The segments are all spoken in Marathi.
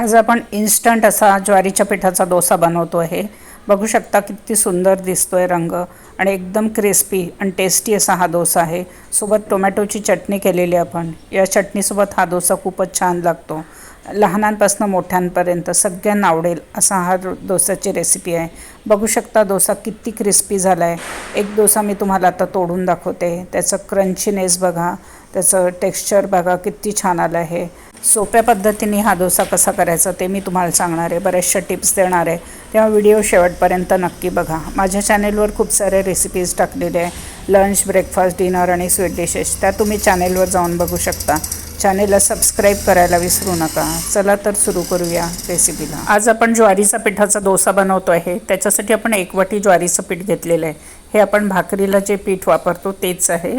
आज आपण इन्स्टंट असा ज्वारीच्या पिठाचा डोसा बनवतो आहे बघू शकता किती सुंदर दिसतो आहे रंग आणि एकदम क्रिस्पी आणि टेस्टी असा हा डोसा आहे. सोबत टोमॅटोची चटणी केलेली आपण. या चटणीसोबत हा डोसा खूपच छान लागतो. लहानांपासून मोठ्यांपर्यंत सगळ्यांना आवडेल असा हा डोसाची रेसिपी आहे. बघू शकता डोसा किती क्रिस्पी झाला आहे एक डोसा मी तुम्हाला आता तोडून दाखवते. त्याचं क्रंचीनेस बघा. त्याचं टेक्स्चर बघा किती छान आलं आहे सोप्या पद्धतीने हा डोसा कसा करायचा ते मी तुम्हाला सांगणार आहे. बऱ्याचशा टिप्स देणार आहे. तेव्हा व्हिडिओ शेवटपर्यंत नक्की बघा. माझ्या चॅनेलवर खूप सारे रेसिपीज टाकलेले आहे. लंच ब्रेकफास्ट डिनर आणि स्वीट डिशेस त्या तुम्ही चॅनेलवर जाऊन बघू शकता. चॅनेलला सबस्क्राईब करायला विसरू नका. चला तर सुरू करूया रेसिपीला आज आपण ज्वारीचा पिठाचा डोसा बनवतो आहे. त्याच्यासाठी आपण एक वाटी ज्वारीचं पीठ घेतलेलं आहे. हे आपण भाकरीला जे पीठ वापरतो तेच आहे.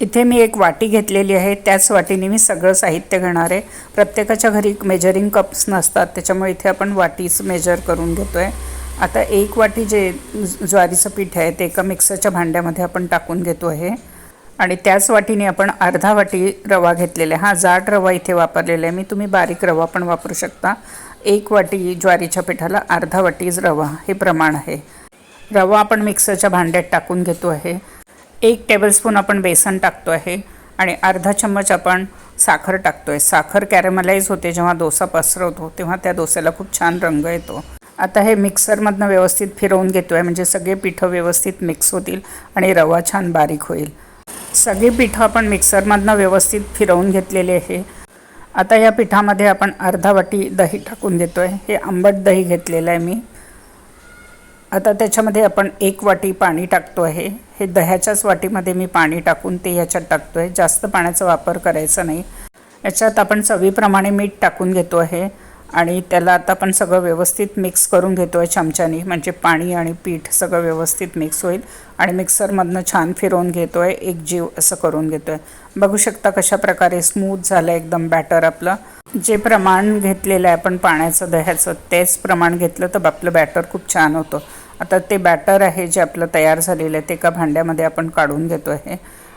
इथे मी एक वाटी घेतलेली आहे. त्याच वाटीने मी सगळं साहित्य घेणार आहे. प्रत्येकाच्या घरी मेजरिंग कप्स नसतात. त्याच्यामुळे इथे आपण वाटीच मेजर करून घेतो आहे आता एक वाटी जे ज्वारीचं पीठ आहे ते एका मिक्सरच्या भांड्यामध्ये आपण टाकून घेतो आहे. आणि त्याच वाटीने आपण अर्धा वाटी रवा घेतलेला आहे. हा जाड रवा इथे वापरलेला आहे. मी तुम्ही बारीक रवा पण वापरू शकता. एक वाटी ज्वारीच्या पिठाला अर्धा वाटी रवा हे प्रमाण आहे. रवा आपण मिक्सरच्या भांड्यात टाकून घेतो आहे. एक टेबलस्पून आपण बेसन टाकतो आहे आणि अर्धा चम्मच आपण साखर टाकतो आहे साखर कॅरेमलाइज होते जेव्हा डोसा पसरवतो तेव्हा त्या डोस्याला खूप छान रंग येतो. आता हे मिक्सरमधनं व्यवस्थित फिरवून घेतो आहे म्हणजे सगळे पिठं व्यवस्थित मिक्स होतील आणि रवा छान बारीक होईल. सगळी पिठं आपण मिक्सरमधनं व्यवस्थित फिरवून घेतलेली आहे. आता या पिठामध्ये आपण अर्धा वाटी दही टाकून घेतो आहे हे आंबट दही घेतलेलं आहे मी. आता त्याच्यामध्ये आपण एक वाटी पाणी टाकतो आहे. हे दह्याच्याच वाटीमध्ये मी पाणी टाकून ते याच्यात टाकतो आहे जास्त पाण्याचा वापर करायचा नाही. याच्यात आपण चवीप्रमाणे मीठ टाकून घेतो आहे. आणि त्याला आता आपण सगळं व्यवस्थित मिक्स करून घेतो आहे चमच्यानी. म्हणजे पाणी आणि पीठ सगळं व्यवस्थित मिक्स होईल. आणि मिक्सरमधनं छान फिरवून घेतो आहे एक जीव असं करून घेतो आहे बघू शकता कशा प्रकारे स्मूथ झालं एकदम बॅटर आपलं. जे प्रमाण घेतलेलं आहे आपण पाण्याचं दह्याचं तेच प्रमाण घेतलं तर आपलं बॅटर खूप छान होतं. आता ते बॅटर आहे जे आपलं तयार झालेलं आहे ते एका भांड्यामध्ये आपण काढून घेतो आहे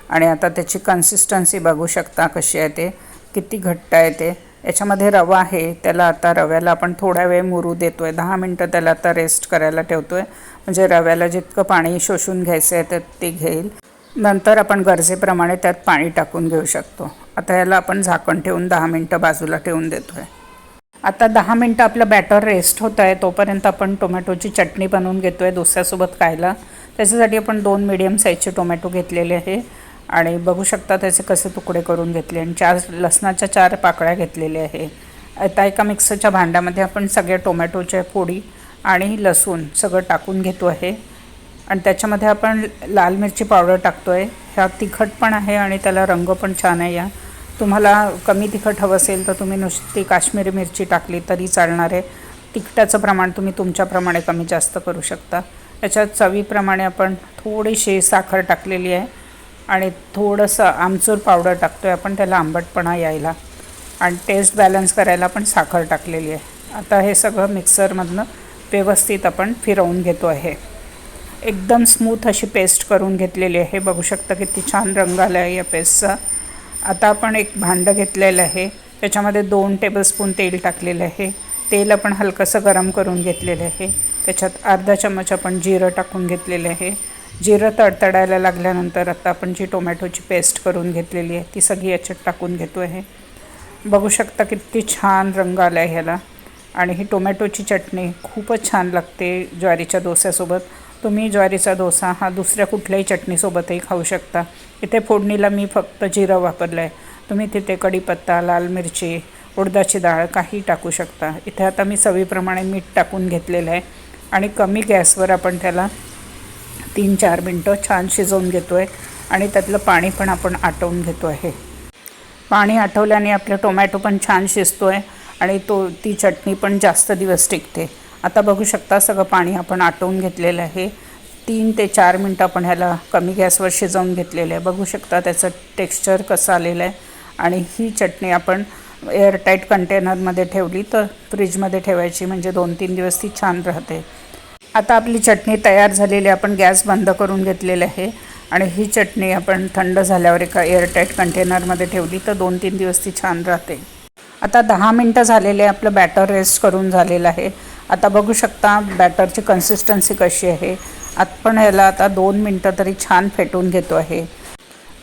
आणि आता त्याची कन्सिस्टन्सी बघू शकता कशी आहे ते किती घट्ट आहे ते. याच्यामध्ये रवा आहे त्याला आता रव्याला आपण थोडा वेळ मुरू देतो आहे दहा मिनटं त्याला आता रेस्ट करायला ठेवतो आहे म्हणजे रव्याला जितकं पाणी शोषून घ्यायचं आहे तर ते घेईल. नंतर आपण गरजेप्रमाणे त्यात पाणी टाकून घेऊ शकतो. आता याला आपण झाकण ठेवून दहा मिनटं बाजूला ठेवून देतो आहे आता दहा मिनटं आपलं बॅटर रेस्ट होत आहे तोपर्यंत आपण टोमॅटोची चटणी बनवून घेतो आहे डोस्यासोबत खायला. त्याच्यासाठी आपण दोन मिडियम साईजचे टोमॅटो घेतलेले आहे. आणि बघू शकता त्याचे कसे तुकडे करून घेतले. आणि चार लसणाच्या चार पाकळ्या घेतलेल्या आहे. आता एका मिक्सरच्या भांड्यामध्ये आपण सगळ्या टोमॅटोच्या फोडी आणि लसूण सगळं टाकून घेतो आहे. आणि त्याच्यामध्ये आपण लाल मिरची पावडर टाकतो आहे ह्या तिखट पण आहे आणि त्याला रंग पण छान आहे या. तुम्हाला कमी तिखट हवं असेल तर तुम्ही नुसती काश्मीरी मिरची टाकली तरी चालणार आहे. तिखटाचं प्रमाण तुम्ही तुमच्याप्रमाणे कमी जास्त करू शकता. त्याच्यात चवीप्रमाणे आपण थोडीशी साखर टाकलेली आहे आणि थोडंसं आमचूर पावडर टाकतो आहे आपण त्याला आंबटपणा यायला. आणि टेस्ट बॅलन्स करायला आपण साखर टाकलेली आहे. आता हे सगळं मिक्सरमधनं व्यवस्थित आपण फिरवून घेतो आहे. एकदम स्मूथ अशी पेस्ट करून घेतलेली आहे. बघू शकता किती छान रंग आला आहे या पेस्टचा आता आपण एक भांडं घेतलेलं आहे. त्याच्यामध्ये दोन टेबलस्पून तेल टाकलेलं आहे. तेल आपण हलकंसं गरम करून घेतलेलं आहे. त्याच्यात अर्धा चम्मच आपण जिरं टाकून घेतलेलं आहे. जिरं तडतडायला लागल्यानंतर आता आपण जी टोमॅटोची पेस्ट करून घेतलेली आहे ती सगळी याच्यात टाकून घेतो आहे. बघू शकता किती छान रंग आला आहे ह्याला. आणि ही टोमॅटोची चटणी खूपच छान लागते ज्वारीच्या डोस्यासोबत. तुम्ही ज्वारीचा डोसा हा दुसऱ्या कुठल्याही चटणीसोबतही खाऊ शकता. इथे फोडणीला मी फक्त जिरं वापरलं आहे तुम्ही तिथे कढीपत्ता लाल मिरची उडदाची डाळ काही टाकू शकता. इथे आता मी चवीप्रमाणे मीठ टाकून घेतलेलं आहे आणि कमी गॅसवर आपण त्याला तीन चार मिनटं छान शिजवून घेतो आहे आणि त्यातलं पाणी पण आपण आटवून घेतो आहे पाणी आटवल्याने आपलं टोमॅटो पण छान शिजतो आहे आणि तो ती चटणी पण जास्त दिवस टिकते. आता बघू शकता सगळं पाणी आपण आटवून घेतलेलं आहे. तीन ते चार मिनटं आपण ह्याला कमी गॅसवर शिजवून घेतलेलं आहे. बघू शकता त्याचं टेक्स्चर कसं आलेलं आहे. आणि ही चटणी आपण एअरटाईट कंटेनरमध्ये ठेवली तर फ्रीजमध्ये ठेवायची म्हणजे दोन तीन दिवस ती छान राहते. आता आपली चटणी तयार झालेली आहे. आपण गॅस बंद करून घेतलेली आहे. आणि ही चटणी आपण थंड झाल्यावर एका एअरटाईट कंटेनरमध्ये ठेवली तर दोन तीन दिवस ती छान राहते. आता दहा मिनटं झालेले आहे. आपलं बॅटर रेस्ट करून झालेलं आहे. आता बघू शकता बॅटरची कन्सिस्टन्सी कशी आहे. आपण ह्याला आता दोन मिनटं तरी छान फेटून घेतो आहे.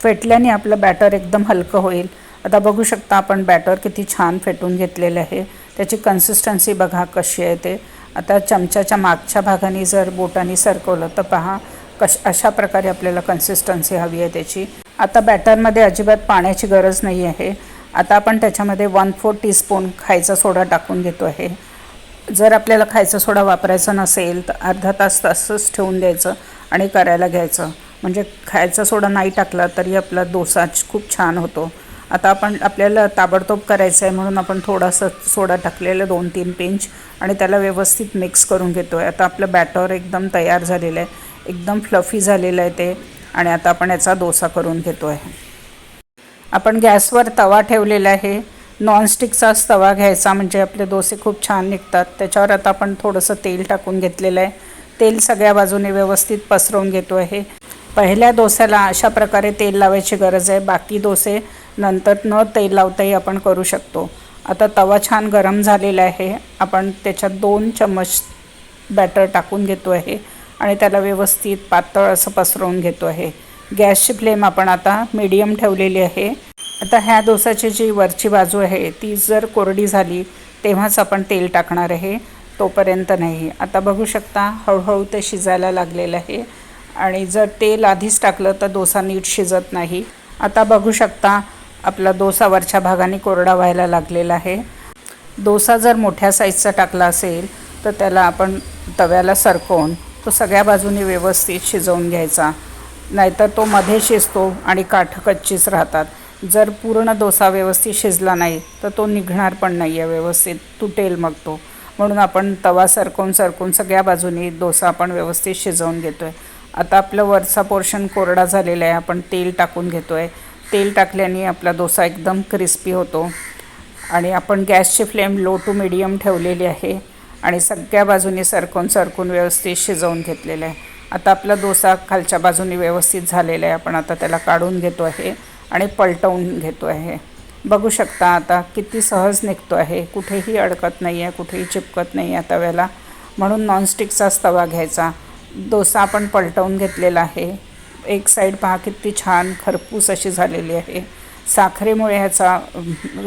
फेटल्याने आपलं बॅटर एकदम हलकं होईल. आता बघू शकता आपण बॅटर किती छान फेटून घेतलेलं आहे. त्याची कन्सिस्टन्सी बघा कशी आहे ते. आता चमच्याच्या मागच्या भागाने जर बोटाने सरकवलं तर पहा कश अशा प्रकारे आपल्याला कन्सिस्टन्सी हवी आहे त्याची. आता बॅटरमध्ये अजिबात पाण्याची गरज नाही आहे आता आपण त्याच्यामध्ये वन फोर टीस्पून खायचा सोडा टाकून घेतो आहे. जर आपल्याला खायचा सोडा वापरायचा नसेल तर अर्धा तास तसंच ठेवून द्यायचं आणि करायला घ्यायचं. म्हणजे खायचा सोडा नाही टाकला तरी आपला डोसा खूप छान होतो. आता आपण आपल्याला ताबडतोब करायचं आहे म्हणून आपण थोडासा सोडा टाकलेलं दोन तीन पिंच आणि त्याला व्यवस्थित मिक्स करून घेतो आहे आता आपलं बॅटर एकदम तयार झालेलं आहे. एकदम फ्लफी झालेलं आहे ते आणि आता आपण याचा डोसा करून घेतो आहे आपण गॅसवर तवा ठेवलेला आहे. नॉनस्टिकचाच तवा घ्यायचा म्हणजे आपले डोसे खूप छान निघतात. त्याच्यावर आता आपण थोडंसं तेल टाकून घेतलेलं आहे. तेल सगळ्या बाजूने व्यवस्थित पसरवून घेतो आहे. पहिल्या डोस्याला अशा प्रकारे तेल लावायची गरज आहे. बाकी डोसे नंतर न तेल लावताही आपण करू शकतो. आता तवा छान गरम झालेला आहे. आपण त्याच्यात दोन चम्मच बॅटर टाकून घेतो आहे आणि त्याला व्यवस्थित पातळ असं पसरवून घेतो आहे. गॅसची फ्लेम आपण आता मीडियम ठेवलेली आहे. आता ह्या डोसाची जी वरची बाजू आहे ती जर कोरडी झाली तेव्हाच आपण तेल टाकणार आहे. तोपर्यंत नाही. आता बघू शकता हळूहळू ते शिजायला लागलेलं आहे. आणि जर तेल आधीच टाकलं तर डोसा नीट शिजत नाही. आता बघू शकता आपला डोसा वरच्या भागाने कोरडा व्हायला लागलेला आहे. डोसा जर मोठ्या साईजचा टाकला असेल तर त्याला आपण तव्याला सरकवून तो सगळ्या बाजूनी व्यवस्थित शिजवून घ्यायचा. नाहीतर तो मध्ये शिजतो आणि काठं कच्चीच राहतात. जर पूर्ण डोसा व्यवस्थित शिजला नाही तर तो निघणार पण नाही आहे व्यवस्थित. तुटेल मग तो. म्हणून आपण तवा सरकवून सरकवून सगळ्या बाजूनी डोसा आपण व्यवस्थित शिजवून घेतो आहे आता आपलं वरचा पोर्शन कोरडा झालेला आहे आपण तेल टाकून घेतो आहे तेल टाकल्याने आपला डोसा एकदम क्रिस्पी होतो. आणि आपण गॅसची फ्लेम लो टू मिडियम ठेवलेली आहे. आणि सगळ्या बाजूनी सरकून सरकून व्यवस्थित शिजवून घेतलेलं आहे. आता आपला डोसा खालच्या बाजूनी व्यवस्थित झालेला आहे. आपण आता त्याला काढून घेतो आहे. आणि पलटवून घेतो आहे. बघू शकता आता किती सहज निघतो आहे. कुठेही अडकत नाही आहे कुठेही चिपकत नाही आहे तव्याला म्हणून नॉनस्टिकचाच तवा घ्यायचा. डोसा आपण पलटवून घेतलेला आहे. एक साईड पहा किती छान खरपूस अशी झालेली आहे. साखरेमुळे ह्याचा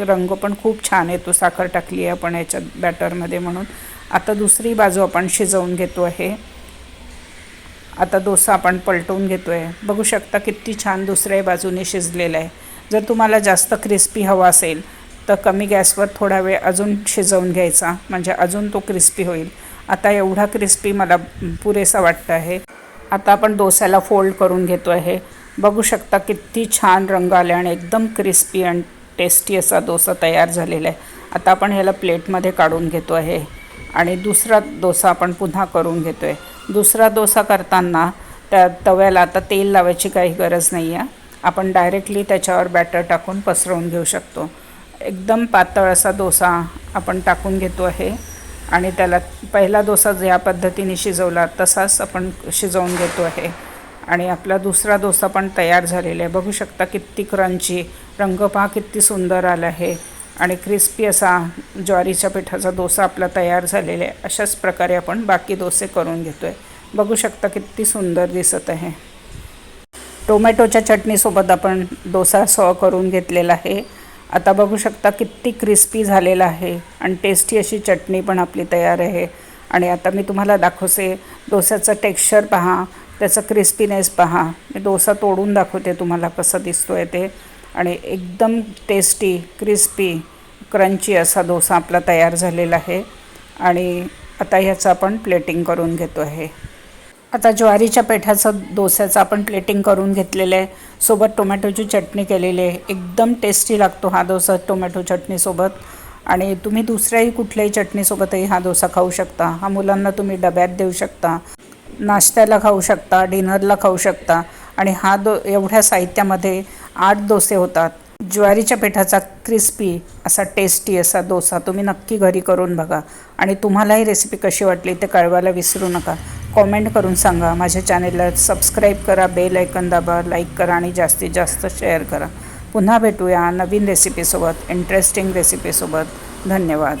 रंग पण खूप छान येतो. साखर टाकली आहे आपण ह्याच्या बॅटरमध्ये म्हणून. आता दुसरी बाजू आपण शिजवून घेतो आहे. आता डोसा आपण पलटवून घेतो आहे बघू शकता किती छान दुसऱ्या बाजूने शिजलेला आहे. जर तुम्हाला जास्त क्रिस्पी हवा असेल तर कमी गॅसवर थोडा वेळ अजून शिजवून घ्यायचा. म्हणजे अजून तो क्रिस्पी होईल. आता एवढा क्रिस्पी मला पुरेसा वाटतं आहे. आता आपण डोस्याला फोल्ड करून घेतो आहे. बघू शकता किती छान रंग आले आणि एकदम क्रिस्पी आणि टेस्टी असा डोसा तयार झालेला आहे. आता आपण ह्याला प्लेटमध्ये काढून घेतो आहे. आणि दुसरा डोसा आपण पुन्हा करून घेतो आहे दुसरा डोसा करताना त्या तव्याला आता तेल लावायची काही गरज नाही आहे आपण डायरेक्टली त्याच्यावर बॅटर टाकून पसरवून घेऊ शकतो. एकदम पातळ असा डोसा आपण टाकून घेतो आहे. आणि त्याला पहिला डोसा ज्या पद्धतीने शिजवला तसाच आपण शिजवून घेतो आहे. आणि आपला दुसरा डोसा पण तयार झालेला आहे. बघू शकता किती क्रंची रंग पहा किती सुंदर आला आहे. आणि क्रिस्पी असा ज्वारीच्या पिठाचा डोसा आपला तयार झालेला आहे. अशाच प्रकारे आपण बाकी डोसे करून घेतो आहे बघू शकता किती सुंदर दिसत आहे. टोमॅटोच्या चटणीसोबत आपण डोसा सॉ करून घेतलेला आहे. आता बघू शकता किती क्रिस्पी झालेला आहे. आणि टेस्टी अशी चटणी पण आपली तयार आहे. आणि आता मी तुम्हाला दाखवते डोस्याचं टेक्स्चर पहा त्याचं क्रिस्पीनेस पहा. मी डोसा तोडून दाखवते तुम्हाला कसं दिसतो आहे ते. आणि एकदम टेस्टी क्रिस्पी क्रंची असा डोसा आपला तयार झालेला आहे. आणि आता ह्याचं आपण प्लेटिंग करून घेतो आहे. आता ज्वारीच्या पेठाचं डोस्याचं आपण प्लेटिंग करून घेतलेलं आहे. सोबत टोमॅटोची चटणी केलेली आहे. एकदम टेस्टी लागतो हा डोसा टोमॅटो चटणीसोबत आणि तुम्ही दुसऱ्याही कुठल्याही चटणीसोबतही हा डोसा खाऊ शकता. हा मुलांना तुम्ही डब्यात देऊ शकता. नाश्त्याला खाऊ शकता डिनरला खाऊ शकता. आणि हा दो एवढ्या साहित्यामध्ये आठ डोसे होतात. ज्वारीच्या पिठाचा क्रिस्पी असा टेस्टी असा डोसा तुम्ही नक्की घरी करून बघा. आणि तुम्हाला ही रेसिपी कशी वाटली ते कळवायला विसरू नका. कॉमेंट करून सांगा. माझ्या चॅनेलला सबस्क्राईब करा बेल ऐकन दाबा लाईक करा आणि जास्तीत जास्त शेअर करा. पुन्हा भेटूया नवीन रेसिपीसोबत इंटरेस्टिंग रेसिपीसोबत धन्यवाद.